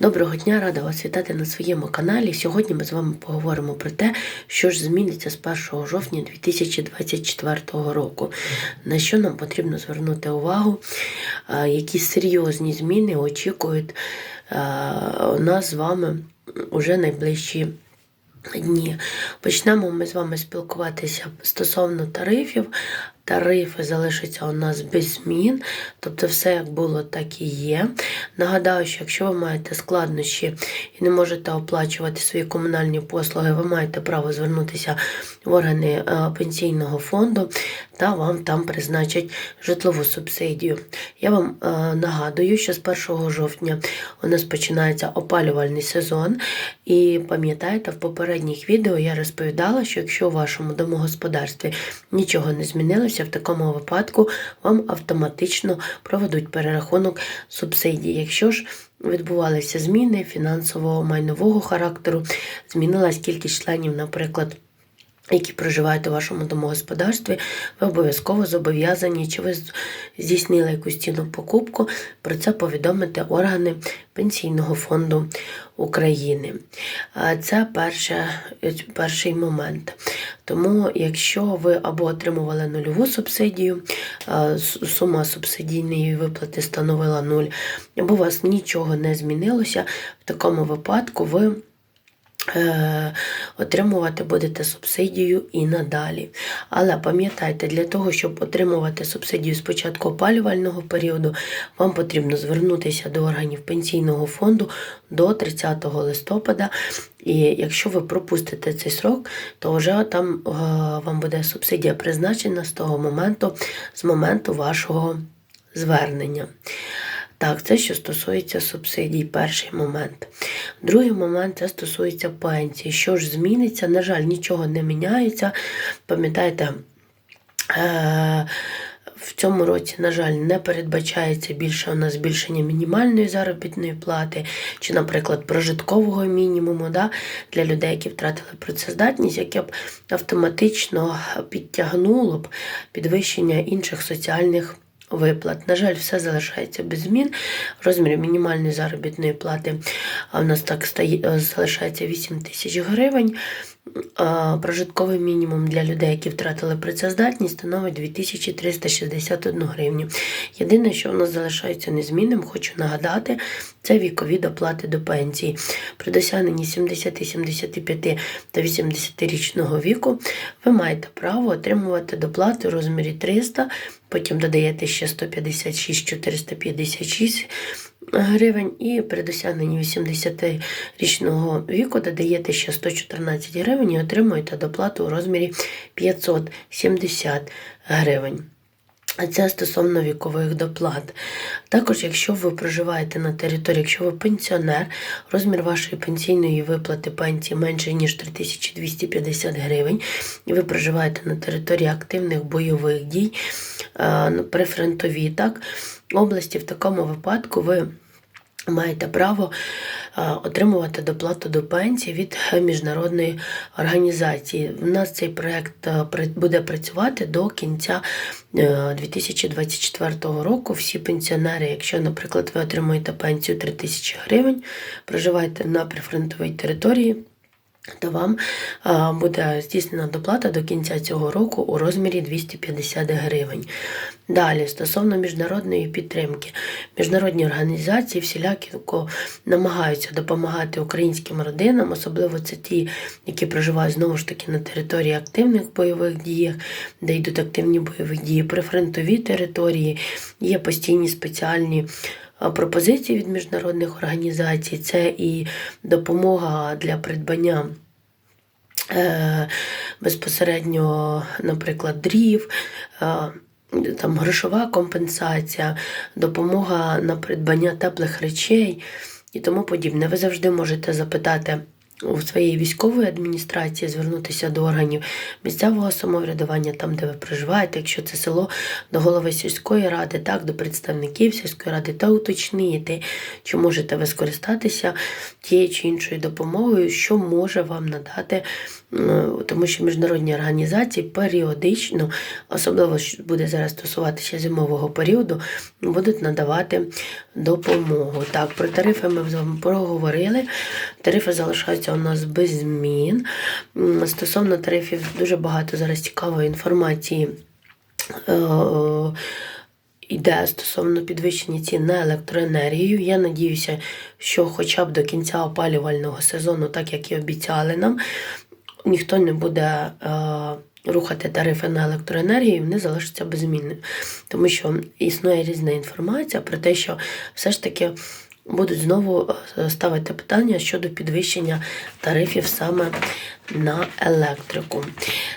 Доброго дня, рада вас вітати на своєму каналі. Сьогодні ми з вами поговоримо про те, що ж зміниться з 1 жовтня 2024 року. На що нам потрібно звернути увагу, які серйозні зміни очікують нас з вами уже найближчі дні. Почнемо ми з вами спілкуватися стосовно тарифів. Тарифи залишаться у нас без змін, тобто все як було, так і є. Нагадаю, що якщо ви маєте складнощі і не можете оплачувати свої комунальні послуги, ви маєте право звернутися в органи е, пенсійного фонду та вам там призначать житлову субсидію. Я вам е, нагадую, що з 1 жовтня у нас починається опалювальний сезон. І пам'ятаєте, в попередніх відео я розповідала, що якщо у вашому домогосподарстві нічого не змінилося, в такому випадку вам автоматично проведуть перерахунок субсидій. Якщо ж відбувалися зміни фінансового майнового характеру, змінилась кількість членів, наприклад. Які проживають у вашому домогосподарстві, ви обов'язково зобов'язані, чи ви здійснили якусь цінну покупку, про це повідомити органи Пенсійного фонду України. Це перше, перший момент. Тому, якщо ви або отримували нульову субсидію, сума субсидійної виплати становила нуль, або у вас нічого не змінилося, в такому випадку ви отримувати будете субсидію і надалі. Але пам'ятайте, для того, щоб отримувати субсидію з початку опалювального періоду, вам потрібно звернутися до органів пенсійного фонду до 30 листопада. І якщо ви пропустите цей срок, то вже там е, вам буде субсидія призначена з того моменту, з моменту вашого звернення. Так, це що стосується субсидій, перший момент. Другий момент це стосується пенсії. Що ж зміниться? На жаль, нічого не міняється. Пам'ятаєте, е- в цьому році, на жаль, не передбачається більше у нас збільшення мінімальної заробітної плати, чи, наприклад, прожиткового мінімуму да, для людей, які втратили працездатність, яке б автоматично підтягнуло б підвищення інших соціальних виплат. На жаль, все залишається без змін. Розмір мінімальної заробітної плати в нас так стає, залишається 8 тисяч гривень. Прожитковий мінімум для людей, які втратили працездатність, становить 2361 гривню. Єдине, що у нас залишається незмінним, хочу нагадати, це вікові доплати до пенсії. При досягненні 70, 75 та 80-річного віку ви маєте право отримувати доплати у розмірі 300, потім додаєте ще 156, 456 гривень, і при досягненні 80-річного віку додаєте ще 114 гривень і отримуєте доплату у розмірі 570 гривень. А Це стосовно вікових доплат. Також, якщо ви проживаєте на території, якщо ви пенсіонер, розмір вашої пенсійної виплати пенсії менше, ніж 3250 гривень, і ви проживаєте на території активних бойових дій, е, прифронтовій так, області, в такому випадку ви маєте право отримувати доплату до пенсії від міжнародної організації. У нас цей проект е, буде працювати до кінця е, 2024 року. Всі пенсіонери, якщо, наприклад, ви отримуєте пенсію 3 тисячі гривень, проживаєте на прифронтовій території. То вам буде здійснена доплата до кінця цього року у розмірі 250 гривень. Далі, стосовно міжнародної підтримки, міжнародні організації всіляко намагаються допомагати українським родинам, особливо це ті, які проживають знову ж таки на території активних бойових діях, де йдуть активні бойові дії, прифронтові території, є постійні спеціальні а, пропозиції від міжнародних організацій. Це і допомога для придбання. е, Безпосередньо, наприклад, дрів, там грошова компенсація, допомога на придбання теплих речей і тому подібне. Ви завжди можете запитати у своєї військової адміністрації, звернутися до органів місцевого самоврядування, там, де ви проживаєте, якщо це село, до голови сільської ради, так, до представників сільської ради, та уточнити, чи можете ви скористатися тією чи іншою допомогою, що може вам надати, тому що міжнародні організації періодично, особливо що буде зараз стосуватися зимового періоду, будуть надавати допомогу. Так, про тарифи ми з вами проговорили. Тарифи залишаються у нас без змін. Стосовно тарифів дуже багато зараз цікавої інформації. е, е, Іде стосовно підвищення цін на електроенергію. Я надіюся, що хоча б до кінця опалювального сезону, так як і обіцяли нам, ніхто не буде е, рухати тарифи на електроенергію, вони залишаться без зміни. Тому що існує різна інформація про те, що все ж таки будуть знову е, ставити питання щодо підвищення тарифів саме на електрику.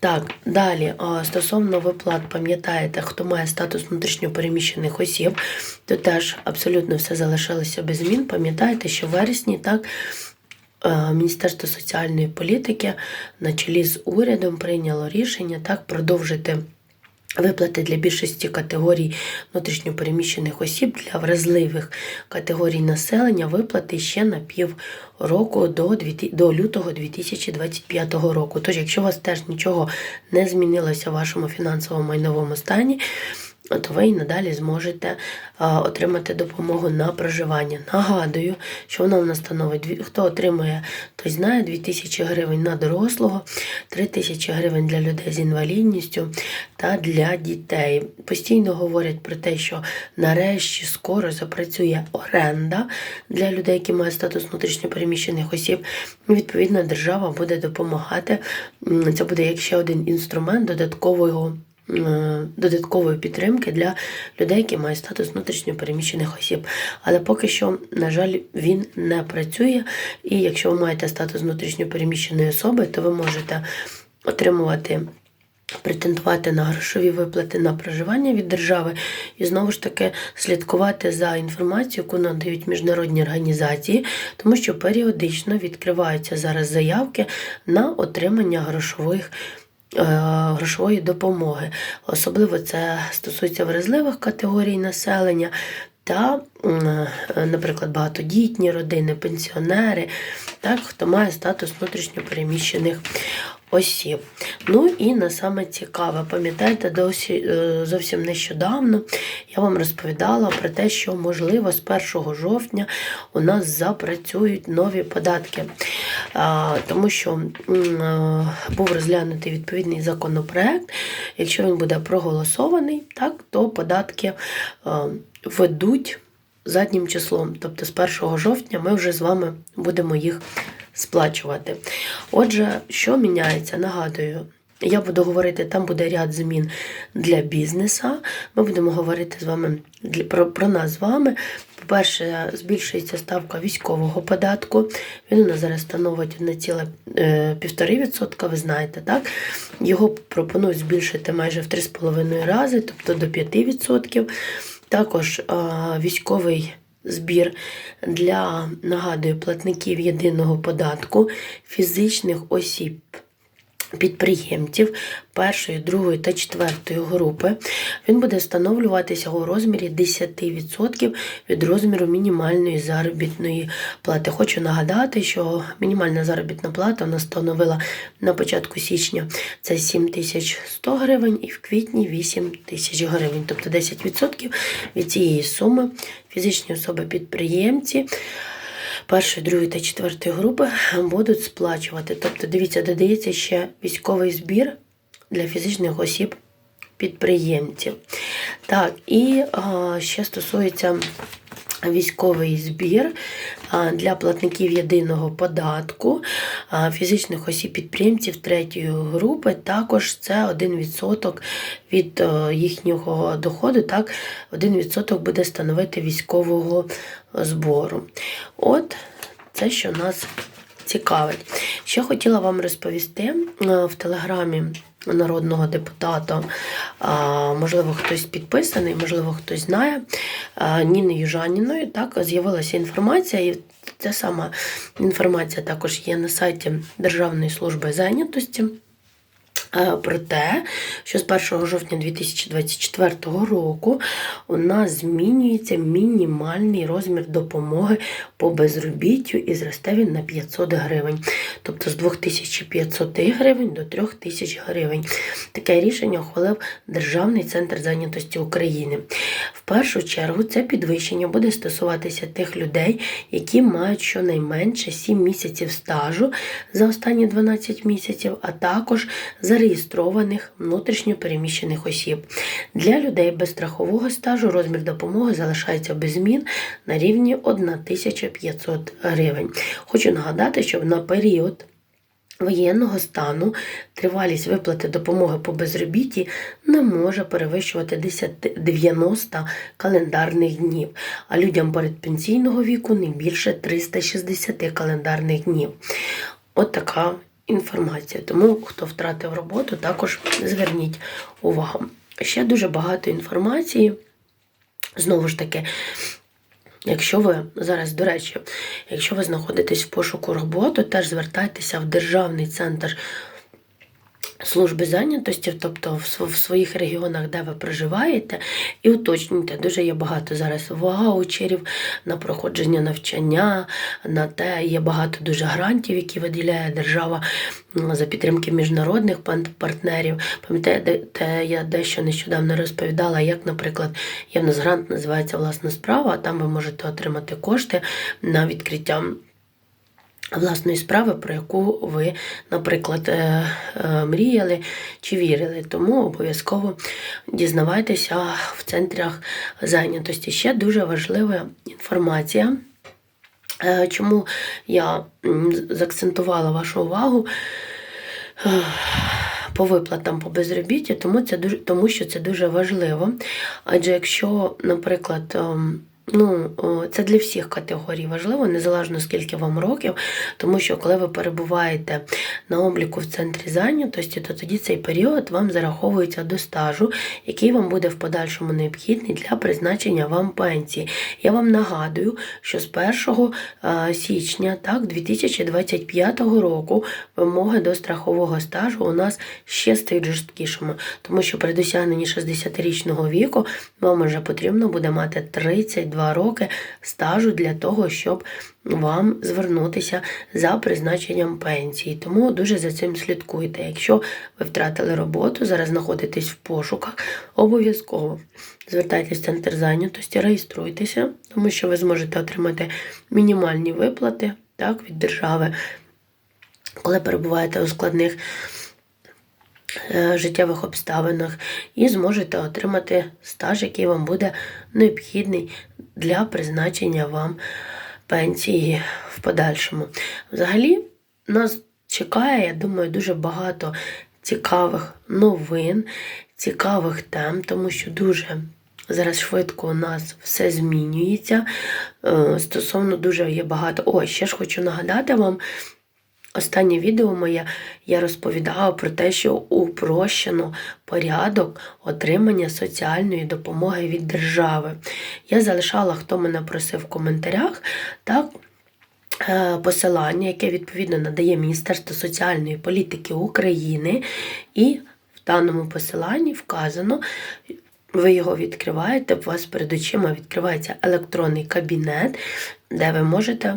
Так, далі, а, стосовно виплат, пам'ятаєте, хто має статус внутрішньопереміщених осіб, то теж абсолютно все залишилося без змін. Пам'ятаєте, що в вересні так. Е, Міністерство соціальної політики на чолі з урядом прийняло рішення так продовжити виплати для більшості категорій внутрішньопереміщених осіб для вразливих категорій населення виплати ще на пів року до, до лютого 2025 року. Тож, якщо у вас теж нічого не змінилося в вашому фінансово майновому стані, то ви і надалі зможете отримати допомогу на проживання. Нагадую, що вона в нас становить, хто отримує, той знає 2000 гривень на дорослого, 3000 гривень для людей з інвалідністю та для дітей. Постійно говорять про те, що нарешті скоро запрацює оренда для людей, які мають статус внутрішньопереміщених осіб. Відповідно, держава буде допомагати. Це буде як ще один інструмент додаткового додаткової підтримки для людей, які мають статус внутрішньопереміщених осіб. Але поки що, на жаль, він не працює. І якщо ви маєте статус внутрішньопереміщеної особи, то ви можете отримувати. Претендувати на грошові виплати на проживання від держави і знову ж таки слідкувати за інформацією, яку надають міжнародні організації, тому що періодично відкриваються зараз заявки на отримання грошових е, грошової допомоги. Особливо це стосується вразливих категорій населення. Та, е, наприклад, багатодітні родини, пенсіонери, так, хто має статус внутрішньопереміщених осіб. Ну і на саме цікаве, пам'ятаєте, досі е, зовсім нещодавно я вам розповідала про те, що можливо з 1 жовтня у нас запрацюють нові податки, тому що е, був розглянутий відповідний законопроект. Якщо він буде проголосований, так, то податки е, ведуть заднім числом. Тобто з 1 жовтня ми вже з вами будемо їх сплачувати. Отже, що міняється? Нагадую. Я буду говорити, там буде ряд змін для бізнесу. Ми будемо говорити з вами про, про нас з вами. По-перше, збільшується ставка військового податку. Він у нас зараз становить 1,5%, ви знаєте, так? Його пропонують збільшити майже в 3,5 рази, тобто до 5%. Також а, військовий збір для, нагадую, платників єдиного податку фізичних осіб. Підприємців першої, другої та четвертої групи він буде встановлюватися у розмірі 10% від розміру мінімальної заробітної плати. Хочу нагадати, що мінімальна заробітна плата вона становила на початку січня це 7100 гривень і в квітні 8 тисяч гривень, тобто 10% від цієї суми фізичні особи-підприємці першої, другої та четвертої групи будуть сплачувати. Тобто, дивіться, додається ще військовий збір для фізичних осіб підприємців. Так, і а, ще стосується військовий збір для платників єдиного податку фізичних осіб підприємців третьої групи. Також це 1% від е, їхнього доходу, так, 1% буде становити військового збору. От це, що нас цікавить. Ще хотіла вам розповісти е, в телеграмі народного депутата, можливо, хтось підписаний, можливо, хтось знає, Ніни Южаніної так, з'явилася інформація, і Ця сама інформація також є на сайті Державної служби зайнятості. Е, Про те, що з 1 жовтня 2024 року у нас змінюється мінімальний розмір допомоги по безробіттю і зросте він на 500 гривень. Тобто з 2500 гривень до 3000 гривень. Таке рішення ухвалив Державний центр зайнятості України. В першу чергу це підвищення буде стосуватися тих людей, які мають щонайменше 7 місяців стажу за останні 12 місяців, а також зареєстрованих внутрішньо переміщених осіб. Для людей без страхового стажу розмір допомоги залишається без змін на рівні 1500 гривень. Хочу нагадати, що на період воєнного стану тривалість виплати допомоги по безробітті не може перевищувати 10 90 календарних днів, а людям передпенсійного віку не більше 360 календарних днів. От така інформація. Тому, хто втратив роботу, також зверніть увагу. Ще дуже багато інформації. Знову ж таки, Якщо ви зараз, до речі, якщо ви знаходитесь в пошуку роботи, теж звертайтеся в Державний центр служби зайнятості, тобто в своїх регіонах, де ви проживаєте, і уточнюйте, дуже є багато зараз ваучерів на проходження навчання, на те є багато дуже грантів, які виділяє держава за підтримки міжнародних партнерів. Пам'ятаєте, те я дещо нещодавно розповідала, як, наприклад, є в нас грант, називається власна справа, а там ви можете отримати кошти на відкриття власної справи, про яку ви, наприклад, е, е, мріяли чи вірили. Тому обов'язково дізнавайтеся в центрах зайнятості. Ще дуже важлива інформація. Е, Чому я заакцентувала вашу увагу по виплатам по безробіттю, тому, це тому що це дуже важливо. Адже якщо, наприклад, ем, Ну, це для всіх категорій важливо, незалежно скільки вам років, тому що коли ви перебуваєте на обліку в центрі зайнятості, то тоді цей період вам зараховується до стажу, який вам буде в подальшому необхідний для призначення вам пенсії. Я вам нагадую, що з 1 е, січня так, 2025 року вимоги до страхового стажу у нас ще стають жорсткішими, тому що при досягненні 60-річного віку вам вже потрібно буде мати 32 роки стажу для того, щоб вам звернутися за призначенням пенсії. Тому дуже за цим слідкуйте. Якщо ви втратили роботу, зараз знаходитесь в пошуках, обов'язково звертайтесь в центр зайнятості, реєструйтеся, тому що ви зможете отримати мінімальні виплати так, від держави, коли перебуваєте у складних е, життєвих обставинах, і зможете отримати стаж, який вам буде необхідний для призначення вам пенсії в подальшому. Взагалі, нас чекає, я думаю, дуже багато цікавих новин, цікавих тем, тому що дуже зараз швидко у нас все змінюється. Е, Стосовно дуже є багато. О, ще ж хочу нагадати вам. Останнє відео моє я розповідала про те, що упрощено порядок отримання соціальної допомоги від держави. Я залишала, хто мене просив в коментарях, так, е, посилання, яке відповідно надає Міністерство соціальної політики України, і в даному посиланні вказано. Ви його відкриваєте, у вас перед очима відкривається електронний кабінет, де ви можете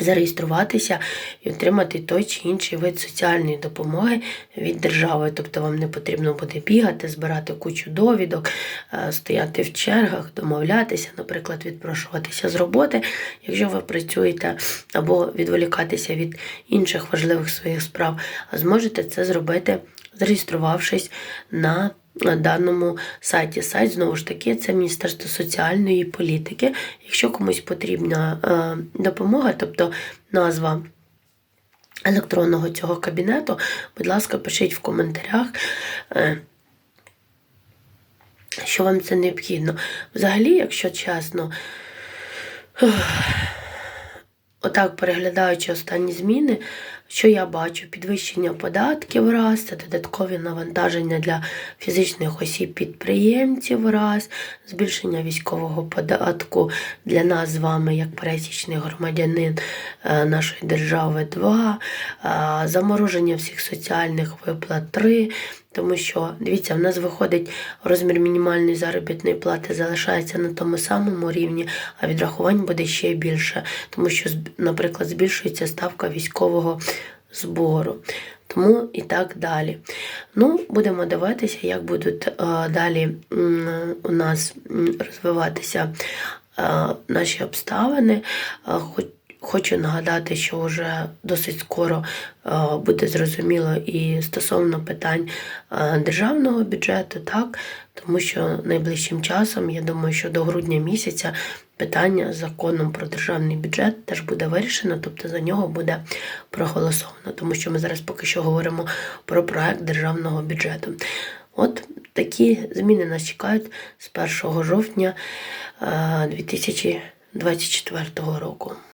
зареєструватися і отримати той чи інший вид соціальної допомоги від держави. Тобто вам не потрібно буде бігати, збирати кучу довідок, е, стояти в чергах, домовлятися, наприклад, відпрошуватися з роботи, якщо ви працюєте, або відволікатися від інших важливих своїх справ, а зможете це зробити, зареєструвавшись на на даному сайті. Сайт, знову ж таки, це Міністерство соціальної політики. Якщо комусь потрібна е, допомога, тобто назва електронного цього кабінету, будь ласка, пишіть в коментарях. Е, що вам це необхідно. Взагалі, якщо чесно, отак переглядаючи останні зміни, Що я бачу? Підвищення податків раз, це додаткові навантаження для фізичних осіб підприємців раз, збільшення військового податку для нас з вами, як пересічний громадянин е, нашої держави, два, е, замороження всіх соціальних виплат три. Тому що дивіться, в нас виходить розмір мінімальної заробітної плати залишається на тому самому рівні, а відрахувань буде ще більше, тому що, наприклад, збільшується ставка військового збору. Тому і так далі. Ну, будемо дивитися, як будуть е, далі м, у нас розвиватися е, наші обставини. Е, хоч Хочу нагадати, що вже досить скоро е, буде зрозуміло і стосовно питань е, державного бюджету, так тому що найближчим часом, я думаю, що до грудня місяця питання з законом про державний бюджет теж буде вирішено, тобто за нього буде проголосовано, тому що ми зараз поки що говоримо про проект державного бюджету. От такі зміни нас чекають з 1 жовтня е, 2024 року.